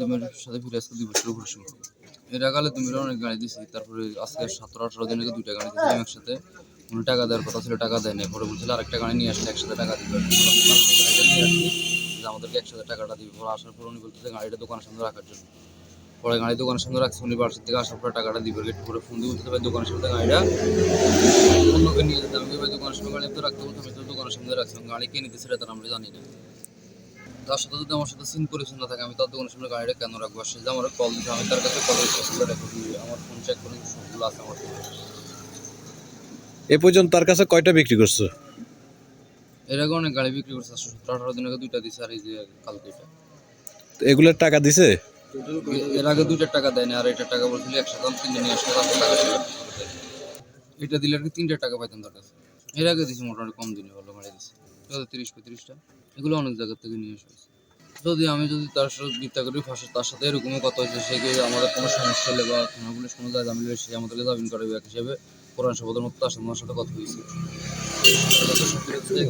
তুমির সাথে ফিরে আসতে দুই বছর উপরে সম্ভব এর আগালে তুমি অনেক গাড়ি দিছি, তারপরে আজকে সতেরো আঠারো দিন দুইটা গাড়ি দিয়েছিলাম একসাথে। উনি টাকা দেওয়ার কথা ছিল, টাকা দেয় নাই। পরে বলছিল আরেকটা গাড়ি নিয়ে আসলে একসাথে টাকা দিবে। আমাদেরকে একসাথে টাকাটা দিবে। পরে আসার পর উনি বলতেছে, গাড়িটা দোকানের সামনে রাখার জন্য। পরে গাড়ি দোকানের সামনে রাখছে, উনি বাসার থেকে আসার পরে টাকাটা দিবে। গেট করে ফোন দিয়ে বলতে দোকানের সামনে গাড়িটা অন্যকে নিয়ে যেতে। আমি দোকানের সামনে গাড়ি তো রাখতে বলতাম দোকানের সামনে রাখছি গাড়ি কে নিতে সেটা তার আমরা জানি না। তার সাথে যদি আমার সাথে সিন করেছে না থাকে আমি তার দোকানের সামনে গাড়িটা কেন রাখব? সে যে আমার কল দিতে আমি তার কাছে কল দিই আমার ফোন চেক করে সবগুলো আছে আমার এ। পর্যন্ত তার কাছে কয়টা বিক্রি করছ? এর আগে অনেক গাড়ি বিক্রি করছে সতেরো আঠারো দিন আগে দুইটা দিছে আর এই যে কালকে এটা। তো এগুলোর টাকা দিছে? এর আগে দুইটার টাকা দেয় না আর এটার টাকা বলছিল একসাথে আমি তিনটে নিয়ে আসলে তারপর টাকা। এটা দিলে আর কি তিনটে টাকা পাইতাম তার কাছে। এর আগে দিছি মোটামুটি কম দিনে ভালো গাড়ি দিছি। কত তিরিশ, পঁয়ত্রিশটা, এগুলো অনেক জায়গা থেকে নিয়ে এসে। যদি আমি যদি তার সাথে বিদ্যা করি ফাঁসে তার সাথে এরকমও কথা হয়েছে সে কি আমাদের কোনো সমস্যা হলে বা কোনো জায়গা মিলে সে আমাদেরকে জামিন করে এক হিসেবে কোরআন শপথের মতো তার সাথে সাথে কথা হয়েছে।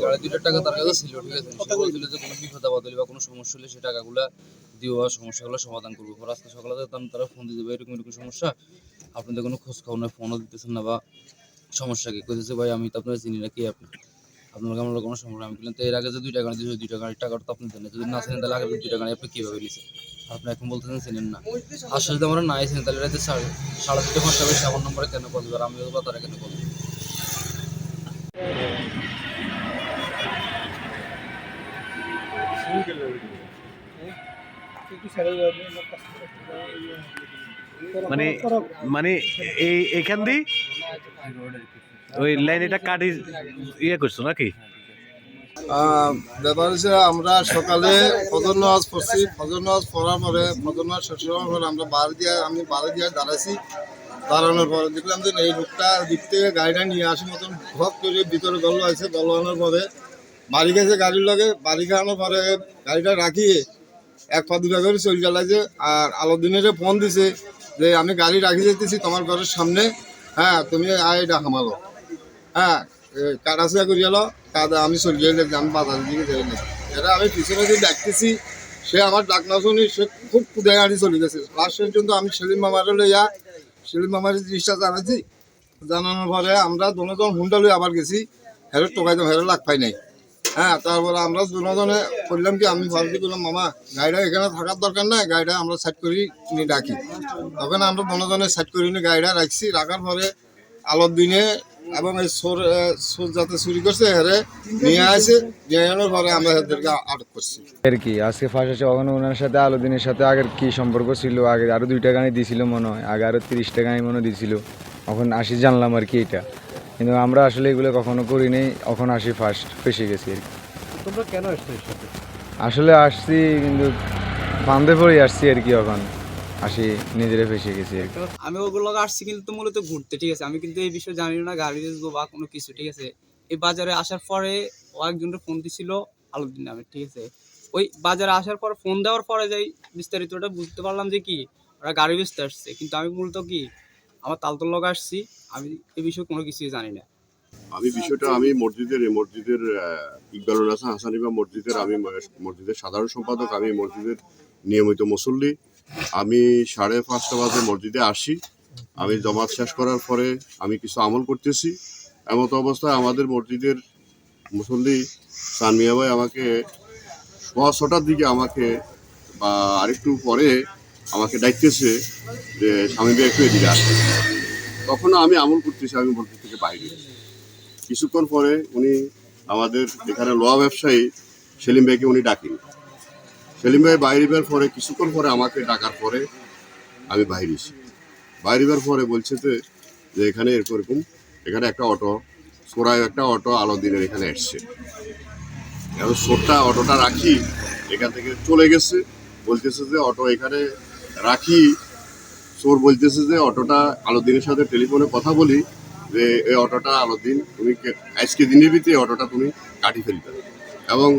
গাড়ি দুইটার টাকা তার কাছে ছিল, ঠিক আছে? সে বলছিল যে কোনো বিপদ আপদ হলে বা কোনো সমস্যা হলে সেই টাকাগুলো আর সমস্যাগুলো সমাধান করব। পর আজকে সকালে তারা ফোন দিয়ে দেবে এরকম এরকম সমস্যা। আপনাদের কোনো খোঁজ খবর নেই ফোনও দিতেছেন না বা সমস্যা কি? কইতেছে, ভাই, আমি তো আপনার চিনি না, কি আপনি? আপনার আমার কোনো সমস্যা আমি বললাম তো এর আগে যে দুইটা গাড়ি দিয়েছে দুইটা গাড়ির টাকাটা তো আপনি দেন যদি না চেনেন তাহলে আগে দুইটা গাড়ি আপনি কীভাবে নিয়েছেন? আপনি এখন বলতেছেন চিনেন না। আসলে যদি আমরা নাই চিনেন তাহলে রাতে সাড়ে সাড়ে দুটো ঘণ্টা বেশি আমার নম্বরে কেন কল দেবে? আর আমি বা তারা কেন কল মানে মানে এই এইখান দিয়ে ওই লাইন এটা কাটি ইয়ে করছ নাকি? ব্যাপার হচ্ছে আমরা সকালে ফজর নামাজ পড়ছি। ফজর নামাজ পড়ার পরে ফজর নামাজ শেষ হওয়ার পরে আমরা বাড়ি দিয়ে, আমি বাড়ি দিয়ে দাঁড়াইছি। দাঁড়ানোর পরে দেখলাম যে এই লোকটা দিক থেকে গাড়িটা নিয়ে আসি মতন ভক করে ভিতরে গল্ল আছে গল্ল আনার পরে বাড়ি গেছে গাড়ির লগে। বাড়ি খাওয়ানোর পরে গাড়িটা রাখিয়ে এক পা দুটা করে চলে চালাইছে আর আলো দিনের ফোন দিছে যে, আমি গাড়ি রাখি যেতেছি তোমার ঘরের সামনে। হ্যাঁ তুমি আয় ডাকা মারো হ্যাঁ কাটাছিয়া করে গেল কাদা আমি চলে গেলে আমি বাজারের দিকে যাই না। এরা আমি পিছনে দিয়ে ডাকতেছি, সে আমার ডাক না শুনি, সে খুব কুদায় গাড়ি চলে গেছে লাস্ট পর্যন্ত আমি সেলিম মামার লইয়া, সেলিম মামার জিনিসটা জানাচ্ছি জানানোর পরে আমরা দুজন হুন্ডা লই আবার গেছি, হেরে টোকাই তো হেরে লাগ পাই নাই। হ্যাঁ তারপরে আমরা দুজনে করলাম কি, আমি ভাবছি করলাম মামা, গাড়িটা এখানে থাকার দরকার নাই, গাড়িটা আমরা সাইড করি নিয়ে ডাকি। তখন আমরা দুজনে সাইড করে নিয়ে গাড়িটা রাখছি, রাখার পরে আলোর দিনে এবং এই সোর সোর যাতে চুরি করছে হেরে নিয়ে আসে নিয়ে আনার পরে আমরা এদেরকে আটক করছি। এর কি? আজকে ফার্স্ট আছে ওখানে ওনার সাথে আলোদিনের সাথে আগের কি সম্পর্ক ছিল? আগে আরও দুইটা গাড়ি দিছিল মনে হয় আগে আরও তিরিশটা গাড়ি মনে দিছিল। এখন আসি জানলাম আর কি এটা। কিন্তু আমরা আসলে এগুলো কখনো করি নাই এখন আসি ফার্স্ট ফেসে গেছি আর কি। তোমরা কেন আসছো এর সাথে? আসলে আসছি কিন্তু বান্ধে পড়ে আসছি আর কি এখন। আসি নিজেরে ফেসে গেছি আমি ওগুলো আসছি কিন্তু মূলত ঘুরতে ঠিক আছে? আমি কিন্তু এই বিষয়ে জানি না গাড়ি বেচবো বা কোনো কিছু ঠিক আছে? এই বাজারে আসার পরে ও একজনের ফোন দিছিল আলোদিন নামে ঠিক আছে? ওই বাজারে আসার পর ফোন দেওয়ার পরে যাই বিস্তারিতটা বুঝতে পারলাম যে কি ওরা গাড়ি বেচতে আসছে। কিন্তু আমি মূলত কি আমার তালতল লোক আসছি আমি এই বিষয়ে কোনো কিছুই জানি না। আমি বিষয়টা আমি মসজিদের মসজিদের ইকবালুল হাসান হাসানিবা মসজিদের আমি মসজিদের সাধারণ সম্পাদক আমি মসজিদের নিয়মিত মুসল্লি। আমি সাড়ে পাঁচটা বাজে মসজিদে আসি। আমি জমাত শেষ করার পরে আমি কিছু আমল করতেছি। এমত অবস্থায় আমাদের মসজিদের মুসল্লি সানমিয়া ভাই আমাকে সোয়া ছটার দিকে আমাকে বা আরেকটু পরে আমাকে ডাকতেছে যে, স্বামী ভাই, একটু এদিকে আসে তখন আমি আমল করতেছি, আমি মসজিদ থেকে বাইরে। কিছুক্ষণ পরে উনি আমাদের এখানে লোহা ব্যবসায়ী সেলিম ভাইকে উনি ডাকেন। সেলিম ভাই বাইরে বের পরে, কিছুক্ষণ পরে আমাকে ডাকার পরে আমি বাইরে এসি বাইরে বের পরে বলছে যে এখানে এরকম, এখানে একটা অটো, সোরায় একটা অটো আলো দিনের এখানে এসছে এখন সোরটা অটোটা রাখি, এখান থেকে চলে গেছে, বলতেছে যে অটো এখানে রাখি। চোর বলতেছে যে অটোটা আলোদিনের সাথে টেলিফোনে কথা বলি, যে এই অটোটা আলোদিন তুমি আজকে দিনের ভিতরে অটোটা তুমি কাটি ফেলবে। এবং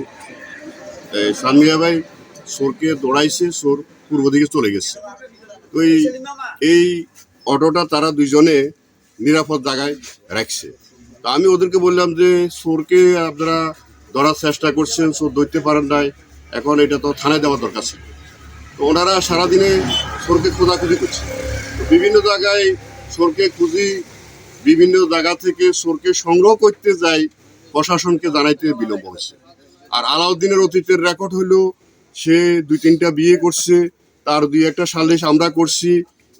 সানমিয়া ভাই চোরকে দৌড়াইছে চোর পূর্ব দিকে চলে গেছে। তো এই এই অটোটা তারা দুইজনে নিরাপদ জায়গায় রাখছে। তো আমি ওদেরকে বললাম যে চোরকে আপনারা ধরার চেষ্টা করছেন চোর ধরতে পারেন নাই। এখন এটা তো থানায় দেওয়া দরকার ছিল। তো ওনারা সারাদিনে সরকে খোঁজাখুঁজি করছে। বিভিন্ন জায়গায় সরকে খুঁজি, বিভিন্ন জায়গা থেকে সরকে সংগ্রহ করতে যাই, প্রশাসনকে জানাইতে বিলম্ব হয়েছে। আর আলাউদ্দিনের অতীতের রেকর্ড হলো সে দুই তিনটা বিয়ে করছে, তার দুই একটা সালিশ আমরা করছি,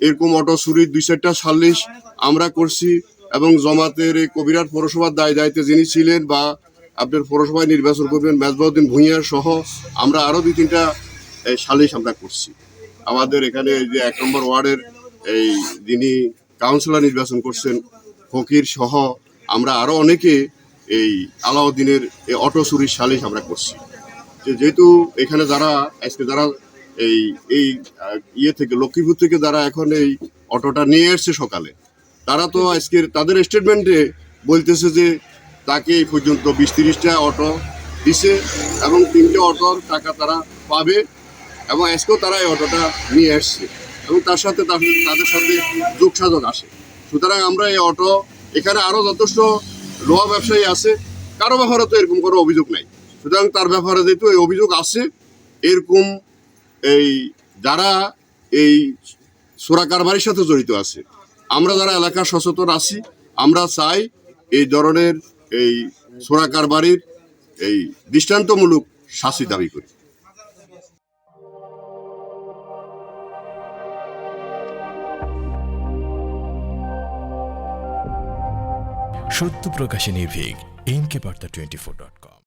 এরকম অটো চুরির দুই চারটা সালিশ আমরা করছি এবং জমাতের এই কবিরাট পৌরসভার দায় দায়িত্বে যিনি ছিলেন বা আপনার পৌরসভায় নির্বাচন করবেন মেজবাউদ্দিন ভূঁইয়ার সহ আমরা আরও দুই তিনটা সালিশ আমরা করছি। আমাদের এখানে যে এক নম্বর ওয়ার্ডের এই যিনি কাউন্সিলর নির্বাচন করছেন, ফকির সহ আমরা আরও অনেকে এই আলাউদ্দিনের এই অটো চুরির সালিশ আমরা করছি। যে যেহেতু এখানে যারা, আজকে যারা এই এই ইয়ে থেকে লক্ষ্মীপুর থেকে যারা এখন এই অটোটা নিয়ে এসছে সকালে, তারা তো আজকে তাদের স্টেটমেন্টে বলতেছে যে তাকে এই পর্যন্ত বিশ তিরিশটা অটো দিছে এবং তিনটে অটোর টাকা তারা পাবে এবং আজকেও তারা এই অটোটা নিয়ে আসছে এবং তার সাথে তাদের সাথে যোগসাধক আসে সুতরাং আমরা এই অটো, এখানে আরও যথেষ্ট লোহা ব্যবসায়ী আছে, কারও ব্যাপারে তো এরকম কোনো অভিযোগ নাই। সুতরাং তার ব্যাপারে যেহেতু এই অভিযোগ আছে এরকম এই যারা এই সোরা কারবারির সাথে জড়িত আছে, আমরা যারা এলাকা সচেতন আছি, আমরা চাই এই ধরনের এই সোরা কারবারির এই দৃষ্টান্তমূলক শাস্তি দাবি করি। সত্য প্রকাশে নির্ভীক এম কে বার্তা টোয়েন্টি ফোর ডট